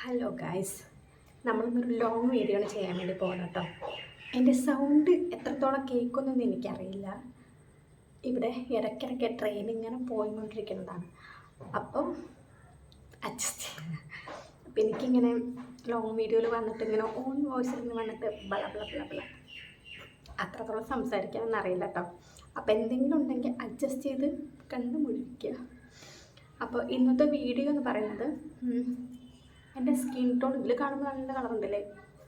Hello guys നമ്മളിന്നൊരു long video ആണ് ചെയ്യാൻ വേണ്ടി പോകണം കേട്ടോ. എന്റെ സൗണ്ട് എത്രത്തോളം കേൾക്കുമെന്നൊന്നും എനിക്കറിയില്ല. ഇവിടെ ഇടയ്ക്കിടയ്ക്ക് ട്രെയിൻ ഇങ്ങനെ പോയിക്കൊണ്ടിരിക്കുന്നതാണ്. അപ്പം അഡ്ജസ്റ്റ് അപ്പം എനിക്കിങ്ങനെ ലോങ് വീഡിയോയിൽ വന്നിട്ട് ഇങ്ങനെ ഓൺ വോയിസിൽ നിന്ന് വന്നിട്ട് ബള ബള ബള ബള അത്രത്തോളം സംസാരിക്കാനൊന്നും അറിയില്ല കേട്ടോ. അപ്പോൾ എന്തെങ്കിലും ഉണ്ടെങ്കിൽ അഡ്ജസ്റ്റ് ചെയ്ത് കണ്ടു മുഴിക്കുക അപ്പോൾ ഇന്നത്തെ വീഡിയോ എന്ന് പറയുന്നത് എന്റെ സ്കിൻ ടോൺ ഇതിൽ കാണുമ്പോൾ നല്ല കളറുണ്ടല്ലേ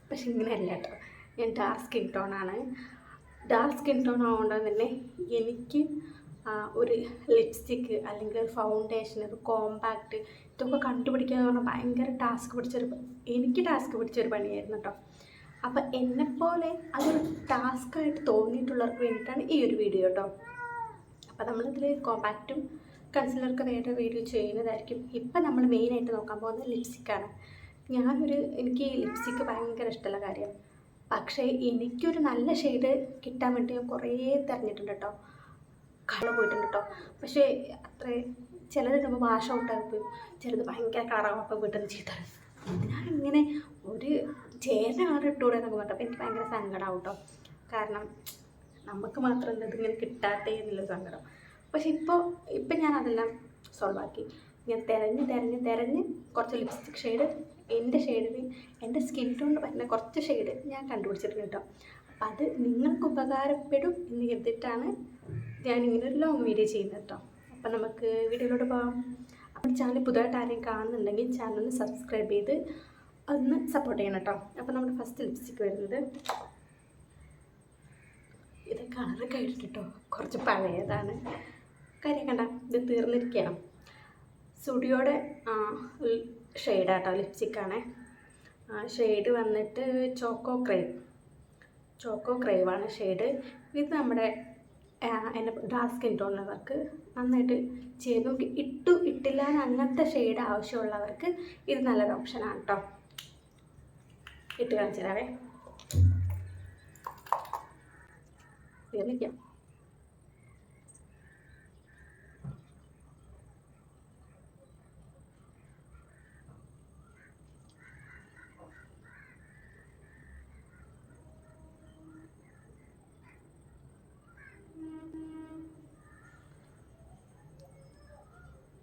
പക്ഷെ ഇങ്ങനെയല്ല കേട്ടോ ഞാൻ ഡാർക്ക് സ്കിൻ ടോൺ ആണ്. ഡാർക്ക് സ്കിൻ ടോൺ ആവുകൊണ്ട് തന്നെ എനിക്ക് ഒരു ലിപ്സ്റ്റിക്ക് അല്ലെങ്കിൽ ഒരു ഫൗണ്ടേഷൻ ഒരു കോമ്പാക്റ്റ് ഇതൊക്കെ കണ്ടുപിടിക്കുക എന്ന് പറഞ്ഞാൽ ഭയങ്കര ടാസ്ക് പിടിച്ചൊരു എനിക്ക് ടാസ്ക് പിടിച്ചൊരു പണിയായിരുന്നു കേട്ടോ അപ്പം എന്നെപ്പോലെ അതൊരു ടാസ്ക്കായിട്ട് തോന്നിയിട്ടുള്ളവർക്ക് വേണ്ടിയിട്ടാണ് ഈ ഒരു വീഡിയോ കേട്ടോ അപ്പോൾ നമ്മളിതിൽ കോമ്പാക്റ്റും കൺസിലർക്ക് വേറെ വീഡിയോ ചെയ്യുന്നതായിരിക്കും. ഇപ്പം നമ്മൾ മെയിനായിട്ട് നോക്കാൻ പോകുന്നത് ലിപ്സ്റ്റിക്കാണ് ഞാനൊരു എനിക്ക് ലിപ്സ്റ്റിക്ക് ഭയങ്കര ഇഷ്ടമുള്ള കാര്യം. പക്ഷേ എനിക്കൊരു നല്ല ഷെയ്ഡ് കിട്ടാൻ വേണ്ടി ഞാൻ കുറേ തിരഞ്ഞിട്ടുണ്ട് കേട്ടോ കളർ പോയിട്ടുണ്ട് കേട്ടോ പക്ഷേ അത്ര ചിലത് ഇടുമ്പോൾ വാഷ് ഔട്ടായി പോയി ചിലത് ഭയങ്കര കളറാകുമ്പോൾ വീട്ടിൽ നിന്ന് ചീത്ത ഞാൻ ഇങ്ങനെ ഒരു ചേരുന്ന കളർ ഇട്ടുകൂടെ എന്നൊക്കെ പറഞ്ഞു അപ്പോൾ എനിക്ക് ഭയങ്കര സങ്കടമാവും കേട്ടോ കാരണം നമുക്ക് മാത്രം എന്താ ഇതിങ്ങനെ കിട്ടാത്തേ എന്നുള്ള സങ്കടം. പക്ഷെ ഇപ്പോൾ ഇപ്പം ഞാൻ അതെല്ലാം സോൾവ് ആക്കി ഞാൻ തിരഞ്ഞ് തിരഞ്ഞ് തിരഞ്ഞ് കുറച്ച് ലിപ്സ്റ്റിക് ഷെയ്ഡ് എന്റെ ഷെയ്ഡിന് എന്റെ സ്കിൻ ടോണിന് പറ്റുന്ന കുറച്ച് ഷെയ്ഡ് ഞാൻ കണ്ടുപിടിച്ചിട്ടുണ്ട് കേട്ടോ. അപ്പം അത് നിങ്ങൾക്ക് ഉപകാരപ്പെടും എന്ന് കരുതിയിട്ടാണ് ഞാൻ ഇങ്ങനെ ഒരു ലോങ് വീഡിയോ ചെയ്യുന്നത് കേട്ടോ. അപ്പം നമുക്ക് വീഡിയോയിലോട്ട് പോകാം അപ്പം ചാനൽ പുതുതായിട്ട് ആരെയും കാണുന്നുണ്ടെങ്കിൽ ചാനൽ ഒന്ന് സബ്സ്ക്രൈബ് ചെയ്ത് ഒന്ന് സപ്പോർട്ട് ചെയ്യണം കേട്ടോ. അപ്പം നമ്മുടെ ഫസ്റ്റ് ലിപ്സ്റ്റിക്ക് വരുന്നത് ഇത് കളർ കഴിഞ്ഞിട്ട് കേട്ടോ. കുറച്ച് പഴയതാണ്. കാര്യം കണ്ട? ഇത് തീർന്നിരിക്കുകയാണ് സ്റ്റുഡിയോയുടെ ഷെയ്ഡാട്ടോ ലിപ്സ്റ്റിക്കാണേ. ഷെയ്ഡ് വന്നിട്ട് ചോക്കോ ക്രൈവ്. ചോക്കോ ക്രേവാണ് ഷെയ്ഡ്. ഇത് നമ്മുടെ എന്റെ ഡാർക്ക് സ്കിൻ ടോണുള്ളവർക്ക് നന്നായിട്ട് ചെയ്ത് നമുക്ക് ഇട്ടു ഇട്ടില്ല അങ്ങനത്തെ ഷെയ്ഡ് ആവശ്യമുള്ളവർക്ക് ഇത് നല്ലൊരു ഓപ്ഷനാണ് കേട്ടോ ഇട്ട് കാണിച്ചു തരാവേ. തീർന്നിക്കാം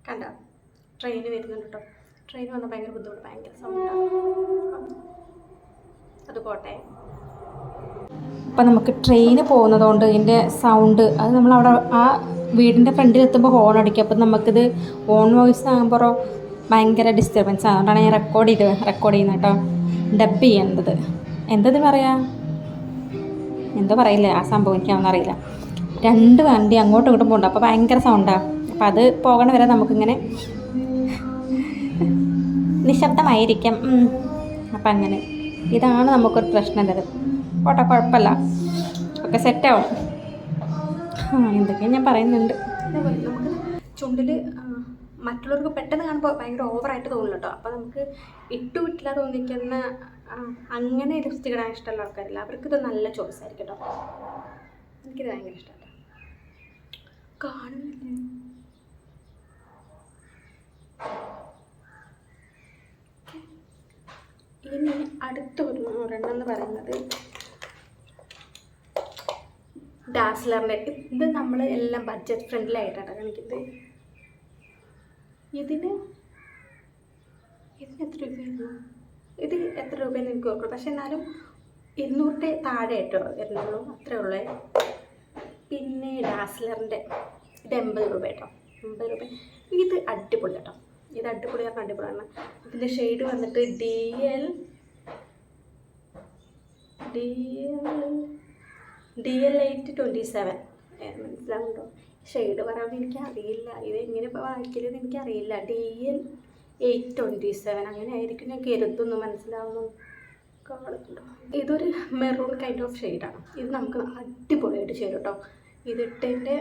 കണ്ട. ട്രെയിൻ വരുന്നുണ്ട് കേട്ടോ ട്രെയിൻ വന്നാൽ ഭയങ്കര ബുദ്ധിമുട്ട് ഭയങ്കര സൗണ്ടാണ് അത് പോട്ടെ. അപ്പം നമുക്ക് ട്രെയിന് പോകുന്നതുകൊണ്ട് ഇതിന്റെ സൗണ്ട് അത് നമ്മൾ അവിടെ ആ വീടിന്റെ ഫ്രണ്ടിൽ എത്തുമ്പോൾ ഹോൺ അടിക്കും. അപ്പം നമുക്കിത് ഓൺ വോയിസ് ആകുമ്പോൾ ഭയങ്കര ഡിസ്റ്റർബൻസ് ആണ് അതുകൊണ്ടാണ് ഞാൻ റെക്കോർഡ് ചെയ്ത് റെക്കോർഡ് ചെയ്യുന്നത് കേട്ടോ ഡബ് ചെയ്യേണ്ടത്. എന്തത് പറയാ? എന്തോ പറയില്ലേ ആ സംഭവം എനിക്കാവുന്ന അറിയില്ല. രണ്ട് വണ്ടി അങ്ങോട്ടും ഇങ്ങോട്ടും പോകണ്ട. അപ്പോൾ ഭയങ്കര സൗണ്ടാണ് അപ്പോൾ അത് പോകണ വരെ നമുക്കിങ്ങനെ നിശബ്ദമായിരിക്കാം. അപ്പം അങ്ങനെ. ഇതാണ് നമുക്കൊരു പ്രശ്നം ഉള്ളത്. പോട്ടെ കുഴപ്പമില്ല. ഒക്കെ സെറ്റാവും ആ എന്തൊക്കെയാണ് ഞാൻ പറയുന്നുണ്ട്. ചുണ്ടിൽ മറ്റുള്ളവർക്ക് പെട്ടെന്ന് കാണുമ്പോൾ ഭയങ്കര ഓവറായിട്ട് തോന്നും കേട്ടോ. അപ്പോൾ നമുക്ക് ഇട്ടു വിട്ടില്ല തോന്നിക്കുന്ന അങ്ങനെ ലിപ്സ്റ്റിക് ഇടാൻ ഇഷ്ടമുള്ള ആൾക്കാരില്ല. അവർക്കിത് നല്ല ചോയ്സ് ആയിരിക്കും കേട്ടോ. എനിക്കിത് ഭയങ്കര ഇഷ്ടമാണ് കാണുന്നില്ല? ഇനി അടുത്ത ഒരു ഒരെണ്ണം എന്ന് പറയുന്നത് ഡാസ്ലറിന്റെ ഇത് നമ്മൾ എല്ലാം ബഡ്ജറ്റ് ഫ്രണ്ട്ലി ആയിട്ടാണ് കാണിക്കുന്നത്. ഇതിന് ഇതിന് എത്ര രൂപയായിരുന്നു? ഇത് എത്ര രൂപയെന്ന് എനിക്ക് ഓർക്കും പക്ഷെ എന്നാലും ഇരുന്നൂറിന്റെ താഴെ ആയിട്ടോ വരുന്നുള്ളൂ. അത്രേ ഉള്ളേ. പിന്നെ ഡാസ്ലറിന്റെ ഇത് എൺപത് രൂപ കേട്ടോ. എൺപത് രൂപ. ഇത് അടിപൊളി കേട്ടോ. ഇത് അടിപൊളി പറഞ്ഞാൽ അടിപൊളിയാണ്. ഇതിന്റെ ഷെയ്ഡ് വന്നിട്ട് D L D L D L eight twenty seven മനസ്സിലാവുന്നുണ്ടോ? ഷെയ്ഡ് പറയാൻ എനിക്ക് അറിയില്ല. ഇത് എങ്ങനെ ഇപ്പോൾ വായിക്കലെന്ന് എനിക്ക് അറിയില്ല D L eight twenty seven അങ്ങനെ ആയിരിക്കും ഞാൻ കരുതുന്നു. മനസ്സിലാവുന്നു? ഇതൊരു മെറൂൺ കൈൻഡ് ഓഫ് ഷെയ്ഡാണ് ഇത് നമുക്ക് അടിപൊളിയായിട്ട് ചേരും കേട്ടോ ഇതിട്ടതിന്റെ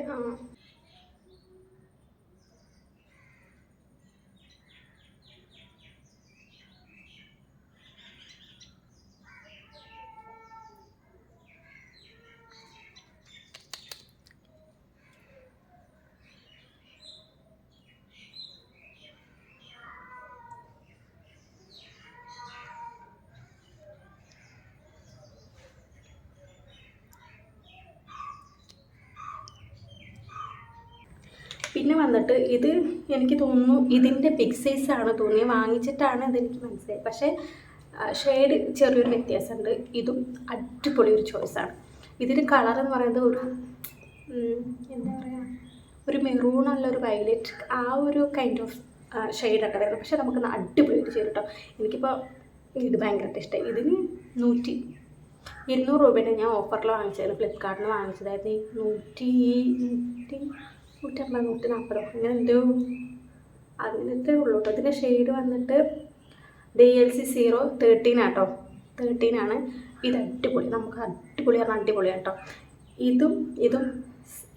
പിന്നെ വന്നിട്ട് ഇത് എനിക്ക് തോന്നുന്നു ഇതിന്റെ ബിഗ് സൈസ് ആണ് തോന്നി വാങ്ങിച്ചിട്ടാണ് ഇതെനിക്ക് മനസ്സിലായി പക്ഷേ ഷെയ്ഡ് ചെറിയൊരു വ്യത്യാസമുണ്ട്. ഇതും അടിപൊളി ഒരു ചോയ്സാണ് ഇതിന് കളർ എന്ന് പറയുന്നത് ഒരു എന്താ പറയുക ഒരു മെറൂൺ അല്ല ഒരു വയലറ്റ് ആ ഒരു കൈൻഡ് ഓഫ് ഷെയ്ഡൊക്കെ വരുന്നത്. പക്ഷേ നമുക്ക് അടിപൊളി ഒരു ചെയ്ത് കേട്ടോ എനിക്കിപ്പോൾ ഇത് ഭയങ്കരമായിട്ട് ഇഷ്ടമായി. ഇതിന് നൂറ്റി ഇരുന്നൂറ് രൂപയുടെ ഞാൻ ഓഫറിൽ വാങ്ങിച്ചായിരുന്നു ഫ്ലിപ്കാർട്ടിൽ വാങ്ങിച്ചതായിരുന്നു. നൂറ്റി നൂറ്റി നൂറ്റമ്പത് നൂറ്റി നാൽപ്പതോ അങ്ങനെ എന്തോ അങ്ങനത്തെ ഉള്ളൂ ഇതിന്റെ ഷെയ്ഡ് വന്നിട്ട് D L C zero thirteen ആട്ടോ. തേർട്ടീൻ ആണ്. ഇത് അടിപൊളി. നമുക്ക് അടിപൊളി പറഞ്ഞാൽ അടിപൊളിയാണ് കേട്ടോ. ഇതും ഇതും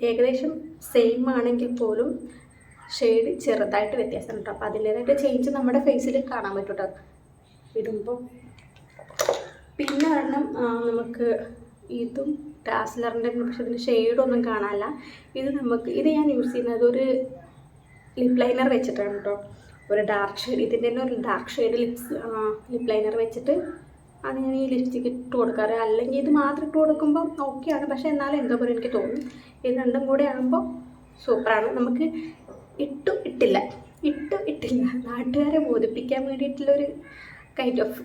ഏകദേശം സെയിം ആണെങ്കിൽ പോലും ഷെയ്ഡ് ചെറുതായിട്ട് വ്യത്യാസം കേട്ടോ. അപ്പോൾ അതിന്റേതായിട്ട് ചേഞ്ച് നമ്മുടെ ഫേസിൽ കാണാൻ പറ്റും കേട്ടോ. ഇടുമ്പോൾ പിന്നെ ഒരെണ്ണം നമുക്ക് ഇതും ഡാസ്ലറിന്റെ പക്ഷെ ഇതിന്റെ ഷെയ്ഡൊന്നും കാണാനില്ല. ഇത് നമുക്ക് ഇത് ഞാൻ യൂസ് ചെയ്യുന്നത് ഒരു ലിപ് ലൈനർ വെച്ചിട്ടാണ് കേട്ടോ. ഒരു ഡാർക്ക് ഷെയ്ഡ് ഇതിന്റെ തന്നെ ഒരു dark shade lips lip liner വെച്ചിട്ട് അത് ഞാൻ ഈ ലിപ്സ്റ്റിക്ക് ഇട്ട് കൊടുക്കാറ്. അല്ലെങ്കിൽ ഇത് മാത്രം ഇട്ട് കൊടുക്കുമ്പോൾ ഓക്കെയാണ് പക്ഷേ എന്നാലും എന്തോ പോലെ എനിക്ക് തോന്നും ഇത് രണ്ടും കൂടെ ആകുമ്പോൾ സൂപ്പറാണ്. നമുക്ക് ഇട്ടു ഇട്ടില്ല. ഇട്ടു ഇട്ടില്ല. നാട്ടുകാരെ ബോധിപ്പിക്കാൻ വേണ്ടിയിട്ടുള്ളൊരു കൈൻഡ് ഓഫ്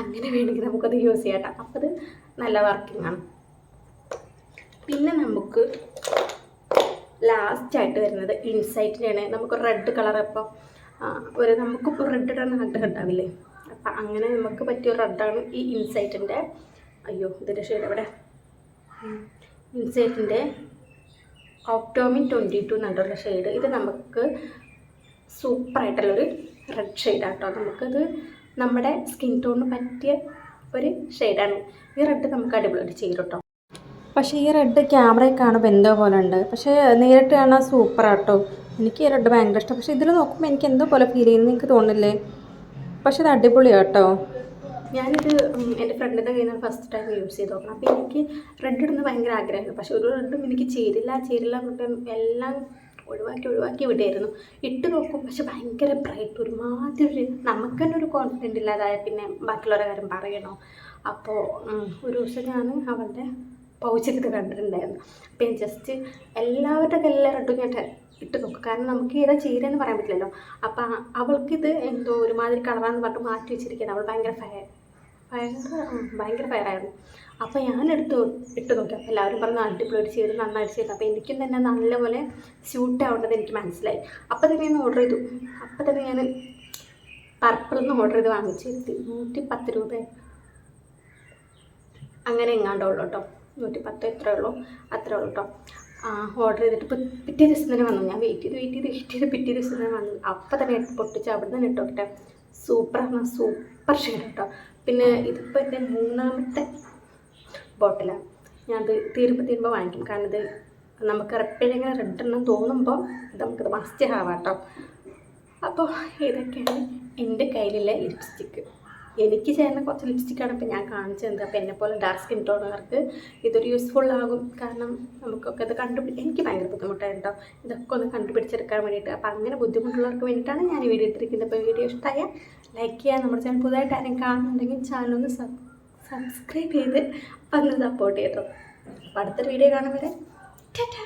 അങ്ങനെ വേണമെങ്കിൽ നമുക്കത് യൂസ് ചെയ്യാം അപ്പോൾ അത് നല്ല വർക്കിംഗ് ആണ്. പിന്നെ നമുക്ക് ലാസ്റ്റായിട്ട് വരുന്നത് ഇൻസൈറ്റിനാണ് നമുക്ക് റെഡ് കളർ അപ്പോൾ ഒരു നമുക്കിപ്പോൾ റെഡ് ഇടാൻ ആഗ്രഹം ഉണ്ടാവില്ലേ? അപ്പം അങ്ങനെ നമുക്ക് പറ്റിയ റെഡാണ് ഈ ഇൻസൈറ്റിന്റെ അയ്യോ ഇതിന്റെ ഷെയ്ഡ് എവിടെ ഇൻസൈറ്റിന്റെ ഓക്ടോമിൻ ട്വന്റി ടു എന്നുള്ള ഷെയ്ഡ് ഇത് നമുക്ക് സൂപ്പറായിട്ടുള്ളൊരു റെഡ് ഷെയ്ഡാണ് കേട്ടോ നമുക്കത് നമ്മുടെ സ്കിൻ ടോണിന് പറ്റിയ ഒരു ഷെയ്ഡാണ് ഈ റെഡ് നമുക്ക് അടിപൊളിയായിട്ട് ചെയ്യും കേട്ടോ പക്ഷേ ഈ റെഡ് ക്യാമറയിൽ കാണുമ്പോൾ എന്തോ പോലെ ഉണ്ട്. പക്ഷേ നേരിട്ട് കാണാൻ സൂപ്പർ ആട്ടോ. എനിക്ക് ഈ റെഡ് ഭയങ്കര ഇഷ്ടം. പക്ഷേ ഇതിൽ നോക്കുമ്പോൾ എനിക്ക് എന്തോ പോലെ ഫീൽ ചെയ്യുന്നു. എനിക്ക് തോന്നില്ലേ പക്ഷേ ഇത് അടിപൊളിയാട്ടോ ഞാനിത് എന്റെ ഫ്രണ്ടിന്റെ കയ്യിൽ നിന്ന് ഫസ്റ്റ് ടൈം യൂസ് ചെയ്ത് നോക്കണം. അപ്പോൾ എനിക്ക് റെഡ് ഇടുന്ന ഭയങ്കര ആഗ്രഹമായിരുന്നു. പക്ഷേ ഒരു റെഡും എനിക്ക് ചേരില്ല ചേരില്ല എല്ലാം ഒഴിവാക്കി ഒഴിവാക്കി വിടായിരുന്നു. ഇട്ട് നോക്കും. പക്ഷെ ഭയങ്കര ബ്രൈറ്റ് ഒരുമാതിരി ഒരു നമുക്ക് തന്നെ ഒരു കോൺഫിഡന്റ് ഇല്ലാതായ പിന്നെ ബാക്കിയുള്ളവരുടെ കാര്യം പറയണോ? അപ്പോൾ ഒരു ദിവസം ഞാൻ അവളുടെ പൗച്ചിലൊക്കെ കണ്ടിട്ടുണ്ടായിരുന്നു. അപ്പം ഞാൻ ജസ്റ്റ് എല്ലാവരുടെ കയ്യിലെ റെഡും ഞാൻ ഇട്ട് നോക്കും. കാരണം നമുക്ക് ഏതാ എന്ന് പറയാൻ പറ്റില്ലല്ലോ. അപ്പം അവൾക്കിത് എന്തോ ഒരുമാതിരി കളറാന്ന് പറഞ്ഞിട്ട് മാറ്റി വെച്ചിരിക്കുന്നത് അവൾ ഭയങ്കര ഫയർ ഭയങ്കര ഭയങ്കര ഫയറായിരുന്നു അപ്പോൾ ഞാൻ എടുത്ത് ഇട്ട് നോക്കി. അപ്പോൾ എല്ലാവരും പറഞ്ഞു അടിപൊളിയായിട്ട് ചെയ്ത് നന്നായിട്ട് ചെയ്തു. അപ്പോൾ എനിക്കും തന്നെ നല്ലപോലെ സ്യൂട്ട് ആവേണ്ടത് എനിക്ക് മനസ്സിലായി. അപ്പോൾ തന്നെ ഞാൻ ഓർഡർ ചെയ്തു. അപ്പോൾ തന്നെ ഞാൻ പർപ്പിൾ നിന്ന് ഓർഡർ ചെയ്ത് വാങ്ങിച്ചു. നൂറ്റി പത്ത് രൂപ. അങ്ങനെ എങ്ങാണ്ടുള്ളൂ കേട്ടോ. നൂറ്റി പത്ത് എത്ര ഉള്ളൂ. അത്രേ ഉള്ളൂ കേട്ടോ ഓർഡർ ചെയ്തിട്ട് ഇപ്പം പിറ്റേ ദിവസം തന്നെ വന്നു. ഞാൻ വെയിറ്റ് ചെയ്ത് വെയിറ്റ് ചെയ്ത് വെയിറ്റ് ചെയ്ത് പിറ്റേ ദിവസം തന്നെ വന്നു. അപ്പം തന്നെ പൊട്ടിച്ച് അവിടെ നിന്ന് ഇട്ടോ കേട്ടോ സൂപ്പറാണ് സൂപ്പർ ഷെയ്ഡ് കേട്ടോ പിന്നെ ഇതിപ്പോൾ എന്റെ മൂന്നാമത്തെ ബോട്ടിലാണ് ഞാനത് തീരുമ്പോൾ തീരുമ്പോൾ വാങ്ങിക്കും. കാരണം ഇത് നമുക്ക് എപ്പോഴെങ്കിലും റെഡ് എണ്ണം തോന്നുമ്പോൾ നമുക്കിത് മസ്റ്റ് ആവാം കേട്ടോ അപ്പോൾ ഇതൊക്കെയാണ് എന്റെ കയ്യിലുള്ള ലിപ്സ്റ്റിക്ക് എനിക്ക് ചേർന്ന കുറച്ച് ലിപ്സ്റ്റിക്കാണ് ഇപ്പോൾ ഞാൻ കാണിച്ചു തന്നത്. അപ്പോൾ പോലെ ഡാർക്ക് സ്കിൻ ടോണുകാർക്ക് ഇതൊരു യൂസ്ഫുൾ ആകും. കാരണം നമുക്കൊക്കെ ഇത് കണ്ടുപിടി എനിക്ക് ഭയങ്കര ബുദ്ധിമുട്ടായിരുന്നു കേട്ടോ ഇതൊക്കെ ഒന്ന് കണ്ടുപിടിച്ചെടുക്കാൻ വേണ്ടിയിട്ട്. അപ്പോൾ അങ്ങനെ ബുദ്ധിമുട്ടുള്ളവർക്ക് വേണ്ടിയിട്ടാണ് ഞാൻ ഈ വീഡിയോ ഇട്ടിരിക്കുന്നത്. അപ്പോൾ വീഡിയോ ഇഷ്ടമായ ലൈക്ക് ചെയ്യുക നമ്മുടെ ചാനൽ പുതുതായിട്ട് ആരെങ്കിലും കാണുന്നുണ്ടെങ്കിൽ ചാനലൊന്ന് സബ്സ്ക്രൈബ് ചെയ്ത് ഒന്ന് സപ്പോർട്ട് ചെയ്തോ അപ്പോൾ അടുത്തൊരു വീഡിയോ കാണും വരെ. ടാറ്റാ